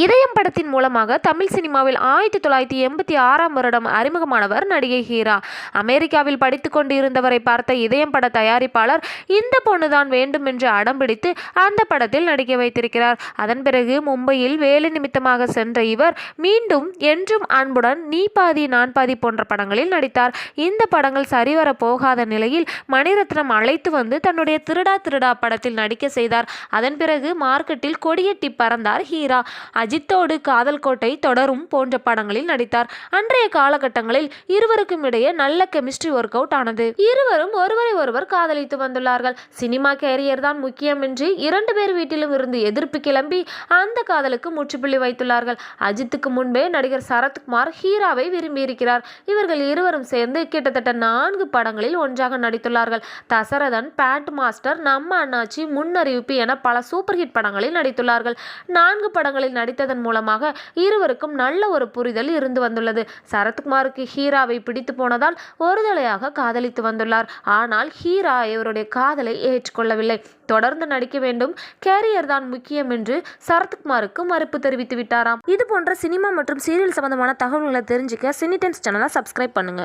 இதயம் படத்தின் மூலமாக தமிழ் சினிமாவில் ஆயிரத்தி தொள்ளாயிரத்தி எண்பத்தி ஆறாம் வருடம் அறிமுகமானவர் நடிகை ஹீரா. அமெரிக்காவில் படித்து கொண்டிருந்தவரை பார்த்த இதயம் பட தயாரிப்பாளர் இந்த பொண்ணுதான் வேண்டும் என்று அடம் பிடித்து அந்த படத்தில் நடிக்க வைத்திருக்கிறார். அதன் பிறகு மும்பையில் வேலை நிமித்தமாக சென்ற இவர் மீண்டும் என்றும் அன்புடன் நீ பாதி நான் பாதி போன்ற படங்களில் நடித்தார். இந்த படங்கள் சரிவர போகாத நிலையில் மணிரத்னம் அழைத்து வந்து தன்னுடைய திருடா திருடா படத்தில் நடிக்க செய்தார். அதன் பிறகு மார்க்கெட்டில் கொடியட்டி பறந்தார் ஹீரா. அஜித்தோடு காதல் கோட்டை தொடரும் போன்ற படங்களில் நடித்தார். அன்றைய காலகட்டங்களில் இருவருக்கும் இடையே நல்ல கெமிஸ்ட்ரி ஒர்க் அவுட் ஆனது. இருவரும் ஒருவரை ஒருவர் காதலித்து வந்துள்ளார்கள். சினிமா கேரியர் தான் முக்கியம் என்று இரண்டு பேர் வீட்டிலும் இருந்து எதிர்ப்பு கிளம்பி அந்த காதலுக்கு முற்றுப்புள்ளி வைத்துள்ளார்கள். அஜித்துக்கு முன்பே நடிகர் சரத்குமார் ஹீராவை விரும்பியிருக்கிறார். இவர்கள் இருவரும் சேர்ந்து கிட்டத்தட்ட நான்கு படங்களில் ஒன்றாக நடித்துள்ளார்கள். தசரதன் பேண்ட் மாஸ்டர் நம்ம அண்ணாச்சி முன்னறிவிப்பு என பல சூப்பர் ஹிட் படங்களில் நடித்துள்ளார்கள். நான்கு படங்களில் நடி நடித்ததன் மூலமாக இருவருக்கும் நல்ல ஒரு புரிதல் இருந்து வந்துள்ளது. சரத்குமாருக்கு ஹீராவை பிடித்து போனதால் ஒருதலையாக காதலித்து வந்துள்ளார். ஆனால் ஹீரா இவருடைய காதலை ஏற்றுக்கொள்ளவில்லை. தொடர்ந்து நடிக்க வேண்டும். கேரியர் தான் முக்கியம் என்று சரத்குமாருக்கு மறுப்பு தெரிவித்து விட்டாராம். இது போன்ற சினிமா மற்றும் சீரியல் சம்பந்தமான தகவல்களை தெரிஞ்சுக்க சினி டைம்ஸ் சேனலை சப்ஸ்கிரைப் பண்ணுங்க.